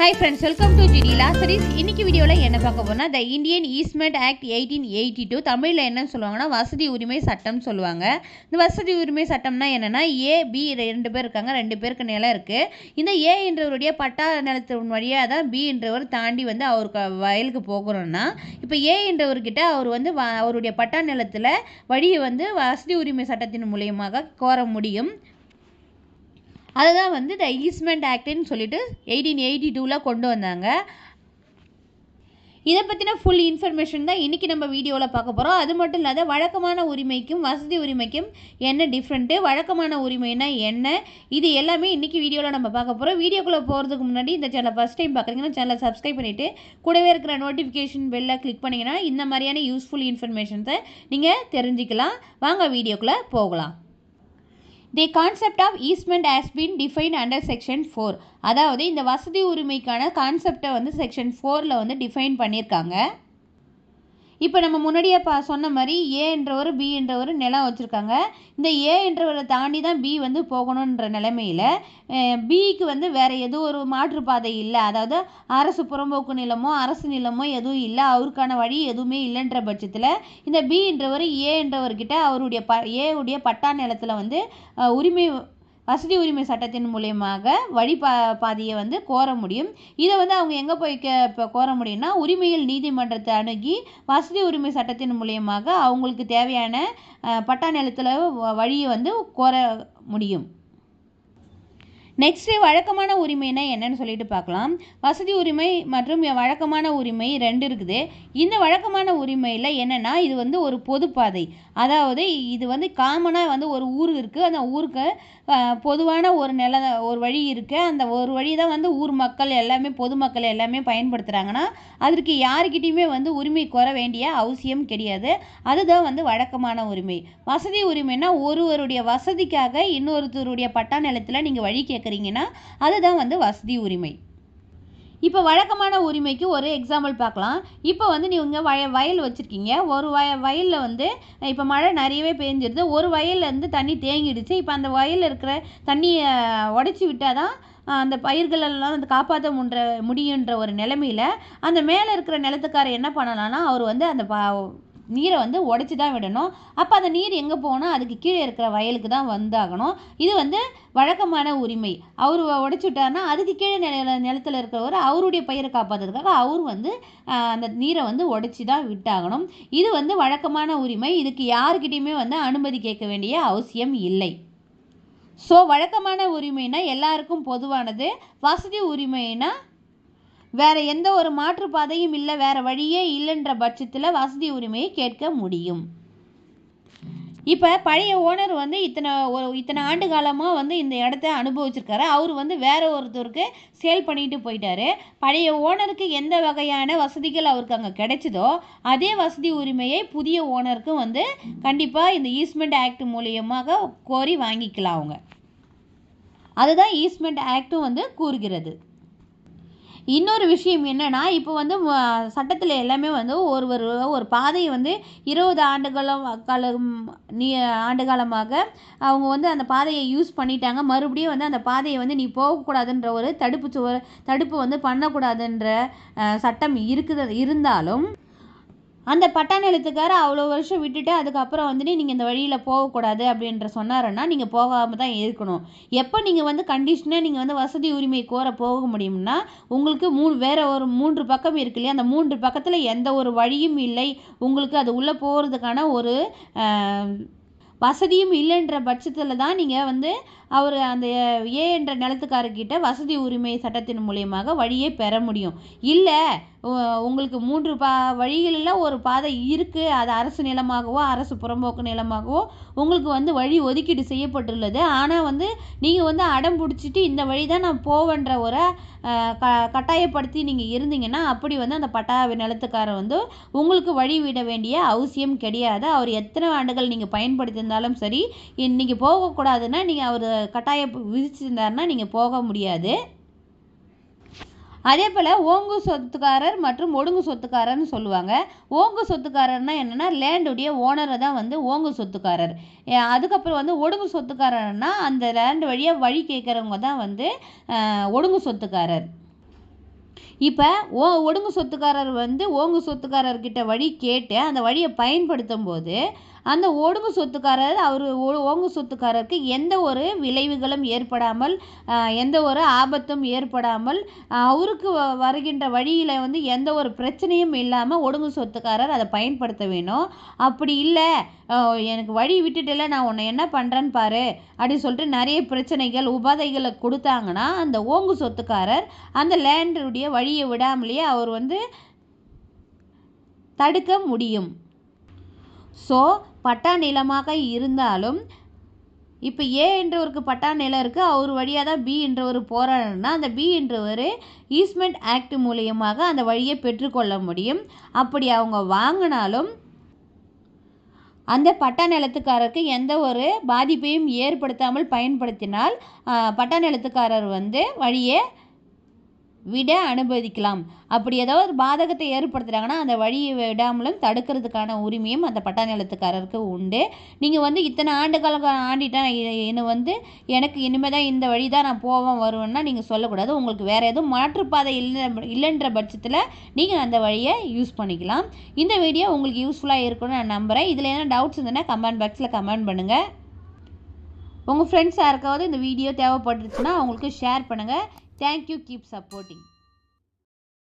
Hi friends welcome to GT law series இன்னைக்கு வீடியோவில் என்ன பார்க்க போனால் the Indian easement act eighteen eighty two தமிழில் என்னன்னு சொல்லுவாங்கன்னா வசதி உரிமை சட்டம் சொல்லுவாங்க. இந்த வசதி உரிமை சட்டம்னா என்னென்னா ஏ பி ரெண்டு பேர் இருக்காங்க ரெண்டு பேருக்கு நிலம் இருக்குது இந்த ஏ என்றவருடைய பட்டா நிலத்தின் வழியாக தான் பி என்றவர் தாண்டி வந்து அவருக்கு வயலுக்கு போகிறோன்னா இப்போ ஏ என்றவர்கிட்ட அவர் வந்து அவருடைய பட்டா நிலத்தில் வழியை வந்து வசதி உரிமை சட்டத்தின் மூலியமாக கோர முடியும். அதுதான் வந்து த ஈஸ்மெண்ட் ஆக்டுன்னு சொல்லிட்டு எயிட்டீன் எயிட்டி டூவில் கொண்டு வந்தாங்க. இதை பற்றின ஃபுல் இன்ஃபர்மேஷன் தான் இன்றைக்கி நம்ம வீடியோவில் பார்க்க போகிறோம் அது மட்டும் இல்லாத வழக்கமான உரிமைக்கும் வசதி உரிமைக்கும் என்ன டிஃப்ரெண்ட்டு வழக்கமான உரிமைனா என்ன? இது எல்லாமே இன்றைக்கி வீடியோவில் நம்ம பார்க்க போகிறோம் வீடியோக்குள்ளே போகிறதுக்கு முன்னாடி இந்த சேனலை ஃபஸ்ட் டைம் பார்க்குறீங்கன்னா சேனலை சப்ஸ்கிரைப் பண்ணிவிட்டு கூடவே இருக்கிற நோட்டிஃபிகேஷன் பெல்லை கிளிக் பண்ணிங்கன்னா இந்த மாதிரியான யூஸ்ஃபுல் இன்ஃபர்மேஷன்ஸை நீங்கள் தெரிஞ்சுக்கலாம். வாங்க வீடியோக்குள்ளே போகலாம். The concept of easement has been define under section four அதாவது இந்த வசதி உரிமைக்கான கான்செப்டை வந்து செக்ஷன் ஃபோரில் வந்து டிஃபைன் பண்ணியிருக்காங்க. இப்போ நம்ம முன்னாடியே பா சொன்ன மாதிரி ஏ என்றவர் பி என்றவர் நிலம் வச்சுருக்காங்க. இந்த ஏ என்றவரை தாண்டி தான் பி வந்து போகணுன்ற நிலைமையில் பிக்கு வந்து வேறு எதுவும் ஒரு மாற்றுப்பாதை இல்லை. அதாவது அரசு புறம்போக்கு நிலமோ அரசு நிலமோ எதுவும் இல்லை. அவருக்கான வழி எதுவுமே இல்லைன்ற பட்சத்தில் இந்த பி என்றவர் ஏ என்றவர்கிட்ட அவருடைய ப ஏ உடைய பட்டா நிலத்தில் வந்து உரிமை வசதி உரிமை சட்டத்தின் மூலியமாக வழி பா பாதையை வந்து கோர முடியும். இதை வந்து அவங்க எங்கே போய் கே இப்போ கோர முடியும்னா உரிமையில் நீதிமன்றத்தை அணுகி வசதி உரிமை சட்டத்தின் மூலியமாக அவங்களுக்கு தேவையான பட்டா நிலத்தில் வ- வழியை வந்து கோர முடியும். நெக்ஸ்ட்டு வழக்கமான உரிமைனா என்னன்னு சொல்லிட்டு பார்க்கலாம். வசதி உரிமை மற்றும் வழக்கமான உரிமை ரெண்டு இருக்குது. இந்த வழக்கமான உரிமையில் என்னென்னா இது வந்து ஒரு பொதுப்பாதை அதாவது இது வந்து காமனாக வந்து ஒரு ஊர் இருக்குது அந்த ஊருக்கு பொதுவான ஒரு நில ஒரு வழி இருக்குது அந்த ஒரு வழி தான் வந்து ஊர் மக்கள் எல்லாமே பொதுமக்கள் எல்லாமே பயன்படுத்துகிறாங்கன்னா அதற்கு யாருக்கிட்டேயுமே வந்து உரிமை கோர வேண்டிய அவசியம் கிடையாது. அதுதான் வந்து வழக்கமான உரிமை. வசதி உரிமைனா ஒருவருடைய வசதிக்காக இன்னொருத்தருடைய பட்டா நிலத்தில் நீங்கள் வழி கேட்க கேட்குறீங்கன்னா அதுதான் வந்து வசதி உரிமை. இப்போ வழக்கமான உரிமைக்கு ஒரு எக்ஸாம்பிள் பார்க்கலாம். இப்போ வந்து நீங்கள் வய வயல் வச்சுருக்கீங்க. ஒரு வய வயலில் வந்து இப்போ மழை நிறையவே பெஞ்சிருது. ஒரு வயல்லேருந்து தண்ணி தேங்கிடுச்சு. இப்போ அந்த வயலில் இருக்கிற தண்ணியை உடச்சி விட்டால் தான் அந்த பயிர்களெல்லாம் அந்த காப்பாற்ற முன்ற முடியுன்ற ஒரு நிலமையில் அந்த மேலே இருக்கிற நிலத்துக்காரர் என்ன பண்ணலான்னா அவர் வந்து அந்த ப நீரை வந்து உடச்சி தான் விடணும். அப்போ அந்த நீர் எங்கே போனால் அதுக்கு கீழே இருக்கிற வயலுக்கு தான் வந்தாகணும். இது வந்து வழக்கமான உரிமை. அவர் உடச்சி விட்டாருன்னா அதுக்கு கீழே நில நிலத்தில் இருக்கிறவர் அவருடைய பயிரை காப்பாற்றுறதுக்காக அவர் வந்து அந்த நீரை வந்து உடச்சி தான் விட்டாகணும். இது வந்து வழக்கமான உரிமை. இதுக்கு யாருக்கிட்டேயுமே வந்து அனுமதி கேட்க வேண்டிய அவசியம் இல்லை. ஸோ வழக்கமான உரிமைனா எல்லாருக்கும் பொதுவானது. வசதி உரிமைனா வேற எந்த ஒரு மாற்றுப்பாதையும் இல்லை வேற வழியே இல்லைன்ற பட்சத்தில் வசதி உரிமையை கேட்க முடியும். இப்போ பழைய ஓனர் வந்து இத்தனை ஒரு இத்தனை ஆண்டு காலமாக வந்து இந்த இடத்த அனுபவிச்சிருக்காரு. அவர் வந்து வேற ஒருத்தருக்கு சேல் பண்ணிட்டு போயிட்டாரு. பழைய ஓனருக்கு எந்த வகையான வசதிகள் அவருக்கு அங்கே கிடைச்சதோ அதே வசதி உரிமையை புதிய ஓனருக்கும் வந்து கண்டிப்பாக இந்த ஈஸ்ட்மெண்ட் ஆக்ட் மூலியமாக கோரி வாங்கிக்கலாம் அவங்க. அதுதான் ஈஸ்ட்மெண்ட் ஆக்டும் வந்து கூறுகிறது. இன்னொரு விஷயம் என்னென்னா இப்போ வந்து சட்டத்தில் எல்லாமே வந்து ஒருவர் ஒரு பாதையை வந்து இருபது ஆண்டுகளும் காலம் நீ ஆண்டு காலமாக அவங்க வந்து அந்த பாதையை யூஸ் பண்ணிட்டாங்க. மறுபடியும் வந்து அந்த பாதையை வந்து நீ போகக்கூடாதுன்ற ஒரு தடுப்பு சுவர் தடுப்பு வந்து பண்ணக்கூடாதுன்ற சட்டம் இருக்குது இருந்தாலும் அந்த பட்டா நிலத்துக்காரர் அவ்வளோ வருஷம் விட்டுட்டு அதுக்கப்புறம் வந்துட்டு நீங்கள் இந்த வழியில் போகக்கூடாது அப்படின்ற சொன்னாருன்னா நீங்கள் போகாமல் தான் இருக்கணும். எப்போ நீங்கள் வந்து கண்டிஷனாக நீங்கள் வந்து வசதி உரிமை கோர போக முடியும்னா உங்களுக்கு மூணு வேறு ஒரு மூன்று பக்கம் இருக்கு இல்லையா? அந்த மூன்று பக்கத்தில் எந்த ஒரு வழியும் இல்லை. உங்களுக்கு அது உள்ளே போகிறதுக்கான ஒரு வசதியும் இல்லைன்ற பட்சத்தில் தான் நீங்கள் வந்து அவர் அந்த ஏ என்ற நிலத்துக்காரர்கிட்ட வசதி உரிமை சட்டத்தின் மூலியமாக வழியை பெற முடியும். இல்லை உங்களுக்கு மூன்று பா வழிகளில் ஒரு பாதை இருக்குது அது அரசு நிலமாகவோ அரசு புறம்போக்கு நிலமாகவோ உங்களுக்கு வந்து வழி ஒதுக்கீடு செய்யப்பட்டுள்ளது. ஆனால் வந்து நீங்கள் வந்து அடம் பிடிச்சிட்டு இந்த வழி தான் நான் போவேன்ற ஒரு க கட்டாயப்படுத்தி நீங்கள் இருந்தீங்கன்னா அப்படி வந்து அந்த பட்டா நிலத்துக்காரர் வந்து உங்களுக்கு வழி விட வேண்டிய அவசியம் கிடையாது. அவர் எத்தனை ஆண்டுகள் நீங்கள் பயன்படுத்தியிருந்தாலும் சரி இன்றைக்கி போகக்கூடாதுன்னா நீங்கள் அவர் கட்டாய விதிச்சிருந்தாருன்னா நீங்கள் போக முடியாது. அதே போல் ஓங்கு சொத்துக்காரர் மற்றும் ஒடுங்கு சொத்துக்காரர்னு சொல்லுவாங்க. ஓங்கு சொத்துக்காரர்னா என்னென்னா லேண்டுடைய ஓனரை தான் வந்து ஓங்கு சொத்துக்காரர். அதுக்கப்புறம் வந்து ஒடுங்கு சொத்துக்காரர்னா அந்த லேண்டு வழியாக வழி கேட்குறவங்க தான் வந்து ஒடுங்கு சொத்துக்காரர். இப்போ ஓ ஒடுங்கு சொத்துக்காரர் வந்து ஓங்கு சொத்துக்காரர்கிட்ட வழி கேட்டு அந்த வழியை பயன்படுத்தும் போது அந்த ஒடுங்கு சொத்துக்காரர் அவர் ஓங்கு சொத்துக்காரருக்கு எந்த ஒரு விளைவுகளும் ஏற்படாமல் எந்த ஒரு ஆபத்தும் ஏற்படாமல் அவருக்கு வ- வருகின்ற வழியில் வந்து எந்த ஒரு பிரச்சனையும் இல்லாமல் ஒடுங்கு சொத்துக்காரர் அதை பயன்படுத்த வேணும். அப்படி இல்லை எனக்கு வழி விட்டுட்டுல நான் உன்னை என்ன பண்ணுறேன்னு பாரு அப்படின்னு சொல்லிட்டு நிறைய பிரச்சனைகள் உபாதைகளை கொடுத்தாங்கன்னா அந்த ஓங்கு சொத்துக்காரர் அந்த லேண்டருடைய வழியை விடாமலேயே அவர் வந்து தடுக்க முடியும். ஸோ பட்டா நிலமாக இருந்தாலும் இப்போ ஏ என்றவருக்கு பட்டா நிலம் இருக்குது அவர் வழியாக தான் பி என்றவர் போராடுனா அந்த பி என்றவர் ஈஸ்மெண்ட் ஆக்ட் மூலியமாக அந்த வழியை பெற்றுக்கொள்ள முடியும். அப்படி அவங்க வாங்கினாலும் அந்த பட்டா நிலத்துக்காரருக்கு எந்த ஒரு பாதிப்பையும் ஏற்படுத்தாமல் பயன்படுத்தினால் பட்டா நிலத்துக்காரர் வந்து வழியை விட அனுமதிக்கலாம் அப்படி ஏதாவது ஒரு பாதகத்தை ஏற்படுத்துகிறாங்கன்னா அந்த வழியை விடாமலும் தடுக்கிறதுக்கான உரிமையும் அந்த பட்டா நிலத்துக்காரருக்கு உண்டு. நீங்கள் வந்து இத்தனை ஆண்டு காலம் ஆண்டிட்டேன் என்னை வந்து எனக்கு இனிமேல் தான் இந்த வழி தான் நான் போவேன் வருவேன்னா நீங்கள் சொல்லக்கூடாது. உங்களுக்கு வேறு எதுவும் மாற்றுப்பாதை இல்லை இல்லைன்ற பட்சத்தில் நீங்கள் அந்த வழியை யூஸ் பண்ணிக்கலாம். இந்த வீடியோ உங்களுக்கு யூஸ்ஃபுல்லாக இருக்கும்னு நான் நம்புகிறேன் இதில் எதனா டவுட்ஸ் இருந்ததுன்னா கமெண்ட் பாக்ஸில் கமெண்ட் பண்ணுங்கள் உங்கள் ஃப்ரெண்ட்ஸ் யாருக்காவது இந்த வீடியோ தேவைப்பட்டுச்சுன்னா அவங்களுக்கு ஷேர் பண்ணுங்கள் Thank you. Keep supporting.